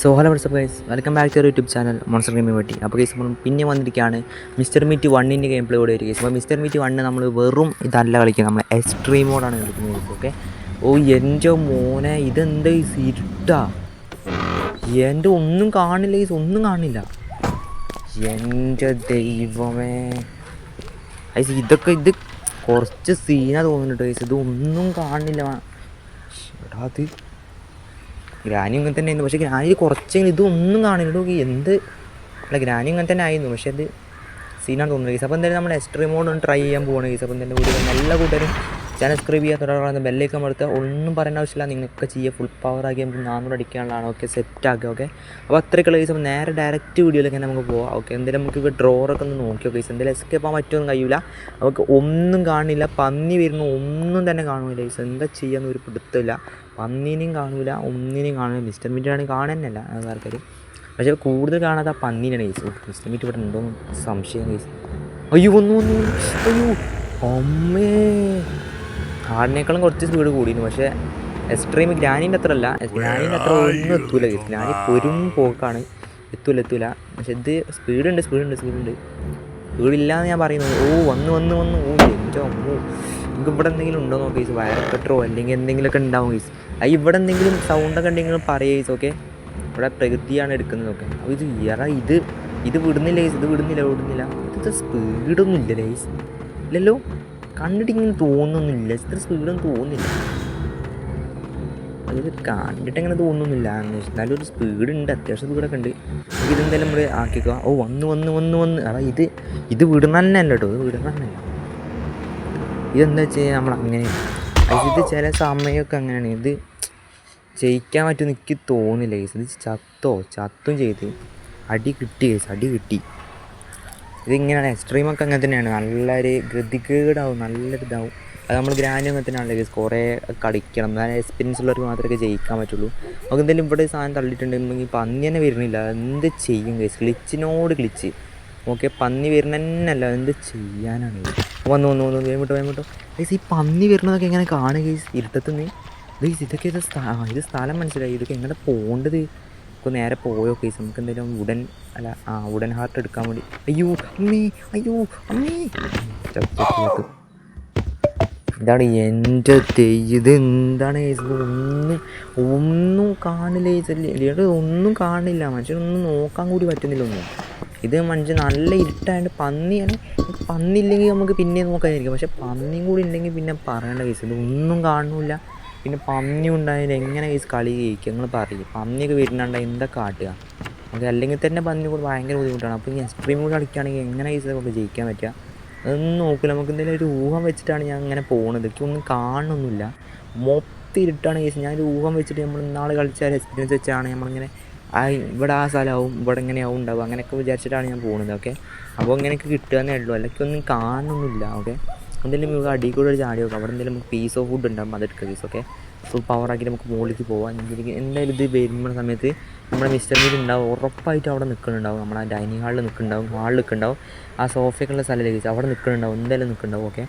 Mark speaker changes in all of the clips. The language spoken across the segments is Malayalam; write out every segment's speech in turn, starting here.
Speaker 1: So hello WhatsApp guys welcome back to YouTube channel monster gaming പറ്റി അപ്പോൾ ഗൈസ് നമ്മൾ പിന്നെ വന്നിരിക്കുകയാണ് മിസ്റ്റർ മീറ്റ് വണ്ണിന്റെ ഗെയിം പ്ലേ കൂടെ വരിക അപ്പോൾ മിസ്റ്റർ മീറ്റ് വണ്ണ് നമ്മൾ വെറും ഇതല്ല കളിക്കുന്നത് നമ്മൾ എക്സ്ട്രീം മോഡാണ് കളിക്കുന്നത് ഓക്കെ ഓ എന്റെ മോനെ ഇതെന്താ ഈ ഇരുട്ടാ? എന്റെ ഒന്നും കാണില്ല ഗൈസ് ഒന്നും കാണില്ല. എന്റെ ദൈവമേ. ഗൈസ് ഇതൊക്കെ ഇത് കുറച്ച് സീനാ തോന്നുന്നുണ്ട് ഗൈസ് ഇത് ഒന്നും കാണില്ല അത് ഗ്രാനി ഇങ്ങനെ തന്നെ ആയിരുന്നു. പക്ഷേ ഗ്രാനിയിൽ കുറച്ചെങ്കിലും ഇതൊന്നും കാണുന്നുണ്ടോ എന്ത്? അല്ല ഗ്രാനി ഇങ്ങനെ തന്നെ ആയിരുന്നു. പക്ഷേ അത് സീനാണ് തോന്നുന്നത്. കേസ് അപ്പോൾ എന്തായാലും നമ്മൾ എക്സ്ട്രീം മോഡ് ഒന്ന് ട്രൈ ചെയ്യാൻ പോവാണ് കേസ് അപ്പോൾ എന്തായാലും വീഡിയോ നല്ല കൂട്ടരും ചാനൽ സബ്സ്ക്രൈബ് ചെയ്യുക തുടർന്ന് ബെല്ലേക്ക് അമർത്തുക ഒന്നും പറയേണ്ട ആവശ്യമില്ല. നിങ്ങൾക്ക് ചെയ്യുക ഫുൾ പവർ ആക്കി നമുക്ക് നാനൂറ് അടിക്കാനുള്ളതാണ് ഓക്കെ സെറ്റ് ആക്കുക ഓക്കെ അപ്പോൾ അത്രയ്ക്കുള്ള കേസ് നേരെ ഡയറക്റ്റ് വീഡിയോയിലേക്ക് നമുക്ക് പോകാം ഓക്കെ എന്തായാലും നമുക്ക് ഡ്രോറൊക്കെ ഒന്ന് നോക്കി കേസ് എന്തായാലും എസ്കേപ്പ് ആകാൻ പറ്റുമെന്ന് കഴിയില്ല നമുക്ക് ഒന്നും കാണില്ല. പന്നി വരുന്ന ഒന്നും തന്നെ കാണില്ല കേസ് എന്താ ചെയ്യാന്ന് ഒരു പിടുത്തമില്ല. പന്നീനെയും കാണൂല ഒന്നിനെയും കാണൂല മിസ്റ്റർ മീറ്റ് ആണെങ്കിൽ കാണുന്നല്ല ആൾക്കാർ പക്ഷേ കൂടുതൽ കാണാത്ത ആ പന്നീനാണ് കേസ് മിസ്റ്റർ മീറ്റ് ഇവിടെ ഉണ്ടോ സംശയം കേസ് അയ്യോ ഒന്നു വന്നു അയ്യോ അമ്മേ. ആടിനേക്കാളും കുറച്ച് സ്പീഡ് കൂടിയിരുന്നു പക്ഷേ എക്സ്ട്രീം ഗ്രാനീന്റെ അത്ര അല്ല. ഗ്രാനീന്റെ അത്ര ഒന്നും എത്തൂല കേസ് ഗ്രാനി പൊരും പോക്കാണ്. എത്തൂല എത്തൂല. പക്ഷെ ഇത് സ്പീഡുണ്ട് സ്പീഡുണ്ട് സ്പീഡുണ്ട് സ്പീഡില്ലാന്ന് ഞാൻ പറയുന്നത്. ഓ വന്ന് വന്ന് വന്ന്. ഓ എന്റെ അമ്മോ. നിങ്ങൾക്ക് ഇവിടെ എന്തെങ്കിലും ഉണ്ടോ നോക്കി വയർ കട്ടറോ അല്ലെങ്കിൽ എന്തെങ്കിലുമൊക്കെ ഉണ്ടാവും ഗൈസ് അത് ഇവിടെ എന്തെങ്കിലും സൗണ്ടൊക്കെ ഉണ്ടെങ്കിൽ പറയുക ഗൈസ് ഓക്കെ ഇവിടെ പ്രകൃതിയാണ് എടുക്കുന്നത് ഓക്കെ അപ്പോൾ ഇത് ഇറ ഇത് ഇത് വിടുന്നില്ല ഗൈസ് ഇത് വിടുന്നില്ല വിടുന്നില്ല. ഇത് സ്പീഡൊന്നും ഇല്ല ഗൈസ് ഇല്ലല്ലോ? കണ്ടിട്ട് ഇങ്ങനെ തോന്നുന്നില്ല. ഇത്ര സ്പീഡൊന്നും തോന്നുന്നില്ല. അത് കണ്ടിട്ട് അങ്ങനെ തോന്നുന്നില്ല. എന്നാലും ഒരു സ്പീഡ് ഉണ്ട്. അത്യാവശ്യം സ്പീഡൊക്കെ ഉണ്ട്. ഇതെന്തായാലും നമ്മൾ ആക്കിക്കുക ഓ വന്ന് വന്ന് വന്ന് വന്ന്. അതാ ഇത് ഇത് വിടുന്ന തന്നെ അല്ല കേട്ടോ ഇത് വിടുന്ന ഇതെന്താ വെച്ച് കഴിഞ്ഞാൽ നമ്മൾ അങ്ങനെ ഇത് ചില സമയമൊക്കെ അങ്ങനെയാണ്. ഇത് ജയിക്കാൻ പറ്റുമെന്ന് എനിക്ക് തോന്നില്ല. കേസ് ഇത് ചത്തോ? ചത്തും ചെയ്ത്. അടി കിട്ടി കേസ് അടി കിട്ടി. ഇതിങ്ങനെയാണ്. എക്സ്ട്രീമൊക്കെ അങ്ങനെ തന്നെയാണ്. നല്ലൊരു ഗതികേടാവും. നല്ലൊരു ഇതാവും. അത് നമ്മൾ ഗ്രാൻഡ് അങ്ങനെ തന്നെയാണല്ലോ കേസ് കുറേ കളിക്കണം. നല്ല എക്സ്പീരിയൻസ് ഉള്ളവർക്ക് മാത്രമേ ജയിക്കാൻ പറ്റുള്ളൂ. നമുക്ക് എന്തെങ്കിലും ഇവിടെ സാധനം തള്ളിയിട്ടുണ്ടെങ്കിൽ പന്നി തന്നെ വരുന്നില്ല. എന്ത് ചെയ്യും കേസ് ക്ലിച്ചിനോട് ക്ലിച്ച് ഓക്കെ പന്നി വരുന്ന തന്നെയല്ല എന്ത് ചെയ്യാനാണ് വന്നു വന്നു വന്നു വേമിട്ടോ വേമിട്ടോ ഗൈസ് ഈ പന്നി വരുന്നതൊക്കെ എങ്ങനെ കാണുക ഗൈസ് ഇരുട്ടത്തുനിന്ന് ഗൈസ് ഇതൊക്കെ ഇത് ഇത് സ്ഥലം മനസ്സിലായി. ഇതൊക്കെ എങ്ങനെ പോകേണ്ടത് ഇപ്പൊ നേരെ പോയോ കേസ് നമുക്ക് എന്തെങ്കിലും വുഡൻ അല്ല ആ വുഡൻ ഹാർട്ട് എടുക്കാൻ വേണ്ടി. അയ്യോ അമ്മേ അയ്യോ അമ്മേ. ഇതാണ് എന്റെ ഇത് എന്താണ് കേസ് ഒന്നും ഒന്നും കാണില്ല കേസ് ഇല്ലാണ്ട് ഒന്നും കാണില്ല. മനുഷ്യനൊന്നും നോക്കാൻ കൂടി പറ്റുന്നില്ല ഒന്നും. ഇത് മനുഷ്യൻ നല്ല ഇരുട്ടായതുകൊണ്ട് പന്നിയാണ് പന്നില്ലെങ്കിൽ നമുക്ക് പിന്നെ നോക്കാതിരിക്കും പക്ഷേ പന്നിയും കൂടി ഉണ്ടെങ്കിൽ പിന്നെ പറയേണ്ട കേസ് ഒന്നും കാണുന്നില്ല. പിന്നെ പന്നി ഉണ്ടായാലും എങ്ങനെ കേസ് കളി കഴിക്കും നിങ്ങൾ പറയും. പന്നിയൊക്കെ വരുന്നുണ്ട് എന്താ കാട്ടുക? നമുക്ക് അല്ലെങ്കിൽ തന്നെ പന്നി കൂടി ഭയങ്കര ബുദ്ധിമുട്ടാണ്. അപ്പോൾ ഈ എക്സ്ട്രീം കൂടി കളിക്കുകയാണെങ്കിൽ എങ്ങനെ കേസ് നമുക്ക് ജയിക്കാൻ പറ്റുക? അതൊന്നും നോക്കില്ല നമുക്ക് എന്തെങ്കിലും ഒരു ഊഹം വെച്ചിട്ടാണ് ഞാൻ ഇങ്ങനെ പോകുന്നത് എനിക്കൊന്നും കാണുന്നില്ല. മൊത്തം ഇരുട്ടാണ് കേസ് ഞാൻ ഒരു ഊഹം വെച്ചിട്ട് നമ്മൾ ഇന്നാൾ കളിച്ച എക്സ്പീരിയൻസ് വെച്ചാണ് നമ്മളിങ്ങനെ ആ ഇവിടെ ആ സ്ഥലമാവും ഇവിടെ എങ്ങനെയാവും ഉണ്ടാവും. അങ്ങനെയൊക്കെ വിചാരിച്ചിട്ടാണ് ഞാൻ പോകുന്നത് ഓക്കെ അപ്പോൾ ഇങ്ങനെയൊക്കെ കിട്ടുക എന്നേ ഉള്ളൂ. അല്ലെങ്കിൽ ഒന്നും കാണുന്നില്ല ഓക്കെ എന്തെങ്കിലും നമുക്ക് അടിയിൽ കൂടെ ഒരു ചാടി നോക്കാം അവിടെ എന്തെങ്കിലും നമുക്ക് പീസ് ഓഫ് ഫുഡ് ഉണ്ടാകും അതെടുക്കുക പീസ് ഓക്കെ ഫുൾ പവർ ആക്കി നമുക്ക് മുകളിലേക്ക് പോകാം എന്തെങ്കിലും എന്തായാലും ഇത് വരുമ്പോൾ സമയത്ത് നമ്മുടെ മിസ്റ്റർ മീറ്റ് ഉണ്ടാവും ഉറപ്പായിട്ട് അവിടെ നിൽക്കുന്നുണ്ടാവും. നമ്മുടെ ഡൈനിങ് ഹാളിൽ നിൽക്കുന്നുണ്ടാവും ഹാളിൽ നിൽക്കുന്നുണ്ടാവും. ആ സോഫയൊക്കെയുള്ള സ്ഥലത്തേക്ക് അവിടെ നിൽക്കുന്നുണ്ടാവും എന്തായാലും നിൽക്കുന്നുണ്ടാവും ഓക്കെ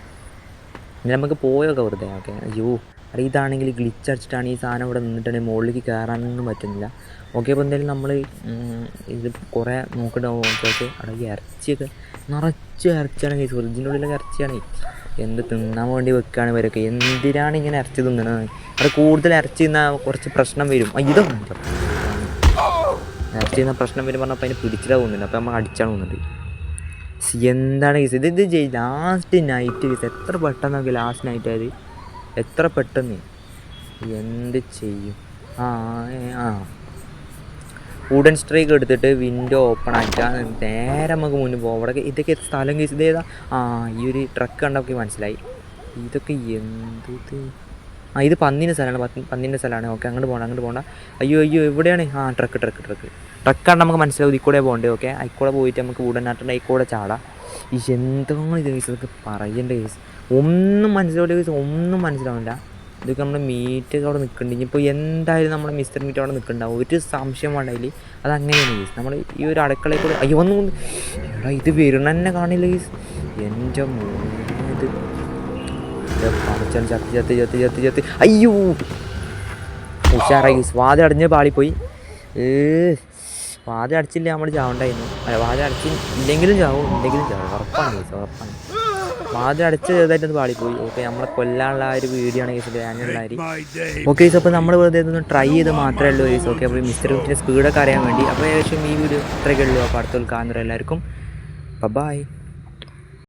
Speaker 1: നമുക്ക് പോയൊക്കെ വെറുതെ ഓക്കെ അയ്യോ. അല്ല ഇതാണെങ്കിൽ ഗ്ലിച്ച് അടിച്ചിട്ടാണ് ഈ സാധനം ഇവിടെ നിന്നിട്ടുണ്ടെങ്കിൽ മുകളിലേക്ക് കയറാനൊന്നും പറ്റുന്നില്ല. ഓക്കെ അപ്പോൾ എന്തായാലും നമ്മൾ ഇത് കുറേ നോക്കണ്ടാവും ഓക്കെ ഓക്കെ അവിടെ ഇറച്ചിയൊക്കെ നിറച്ച് ഇറച്ചിയാണ് കേസ് ഫ്രിഡ്ജിന്റെ ഉള്ളിലൊക്കെ ഇറച്ചിയാണ്. എന്ത് തിന്നാൻ വേണ്ടി വെക്കുകയാണ് ഇവരൊക്കെ? എന്തിനാണ് ഇങ്ങനെ ഇറച്ചി തിന്നണത്? അവിടെ കൂടുതൽ ഇറച്ചി തിന്നാൽ കുറച്ച് പ്രശ്നം വരും. ആ, ഇതോ ഇറച്ചി തിന്നാൽ പ്രശ്നം വരും പറഞ്ഞപ്പോൾ അതിന് പിടിച്ചിട്ടാ തോന്നുന്നില്ല. അപ്പോൾ നമ്മൾ അടിച്ചാണ് തോന്നുന്നുണ്ട് എന്താണ് കേസ് ഇത് ഇത് ലാസ്റ്റ് നൈറ്റ് കേസ് എത്ര പെട്ടെന്നൊക്കെ ലാസ്റ്റ് നൈറ്റ് ആയത്? എത്ര പെട്ടെന്ന്? എന്ത് ചെയ്യും? ആ ആ. വുഡൻ സ്ട്രൈക്ക് എടുത്തിട്ട് വിൻഡോ ഓപ്പൺ ആക്കിയാൽ നേരെ നമുക്ക് മുന്നിൽ പോകും അവിടെ ഇതൊക്കെ സ്ഥലം കേസ് ഇതേതാ ആ ഈ ഒരു ട്രക്ക് കണ്ടൊക്കെ മനസ്സിലായി. ഇതൊക്കെ എന്ത് ആ ഇത് പന്നിന്റെ സ്ഥലമാണ്. പന്നി- പന്നിന്റെ സ്ഥലമാണ്. ഓക്കെ അങ്ങോട്ട് പോകണം അങ്ങോട്ട് പോകണ്ട അയ്യോ അയ്യോ എവിടെയാണ്? ആ ട്രക്ക് ട്രക്ക് ട്രക്ക് ട്രക്ക് കണ്ട് നമുക്ക് മനസ്സിലാവും ഇതിൽ കൂടെ പോകണ്ടേ. ഓക്കെ അതിക്കൂടെ പോയിട്ട് നമുക്ക് വുഡൻ ആട്ടുണ്ട് കൂടെ ചാടാം. ഈ എന്താണ് ഇത് കേസ് ഇതൊക്കെ പറയേണ്ട കേസ് ഒന്നും മനസ്സിലാവില്ല ചോദിച്ചാൽ ഒന്നും മനസ്സിലാവില്ല ഇതൊക്കെ നമ്മൾ മീറ്റ് അവിടെ നിൽക്കുന്നുണ്ട് ഇപ്പോൾ എന്തായാലും നമ്മൾ മിസ്റ്റർ മീറ്റ് അവിടെ നിൽക്കുന്നുണ്ടാവും ഒരു സംശയം വേണ്ട അതിൽ അത് അങ്ങനെയാണ് ഗീസ് നമ്മൾ ഈ ഒരു അടുക്കളയിൽ കൂടെ അയ്യോ ഒന്നും. എടാ ഇത് വരണ തന്നെ കാണില്ല ഗീസ് എന്റെ ഇത് പറിച്ചാൻ ചത്തി ചത്തി ചത്തി ചത്തി ചത്തി. അയ്യോ! ഉഷാറായി ഗീസ് വാതിൽ അടഞ്ഞ് പാളിപ്പോയി. ഏ വാതിൽ അടച്ചില്ല നമ്മൾ ചാവണ്ടായിരുന്നു. അല്ല ഇല്ലെങ്കിലും ചാവും ഉണ്ടെങ്കിലും ചാവും. ഉറപ്പാണ് ഗീസ് ഉറപ്പാണ്. വാതിൽ അടച്ച് ചെറുതായിട്ടൊന്ന് പാളിപ്പോയി. ഓക്കെ നമ്മളെ കൊല്ലാനുള്ള ആ ഒരു വീഡിയോ ആണ് കേസിൽ ഓക്കെ ഈസ് അപ്പോൾ നമ്മൾ വെറുതെ ഒന്ന് ട്രൈ ചെയ്ത് മാത്രമേ ഉള്ളൂ ഈസ് ഓക്കെ അപ്പോൾ മിസ്റ്റർ കുട്ടിന്റെ സ്പീഡൊക്കെ അറിയാൻ വേണ്ടി. അപ്പോൾ ഏകദേശം ഈ വീഡിയോ ഇത്രയൊക്കെ ഉള്ളൂ. അപ്പോൾ അടുത്തൊരു അടുത്തുള്ള കാണുന്നവരെല്ലാവർക്കും. ബൈ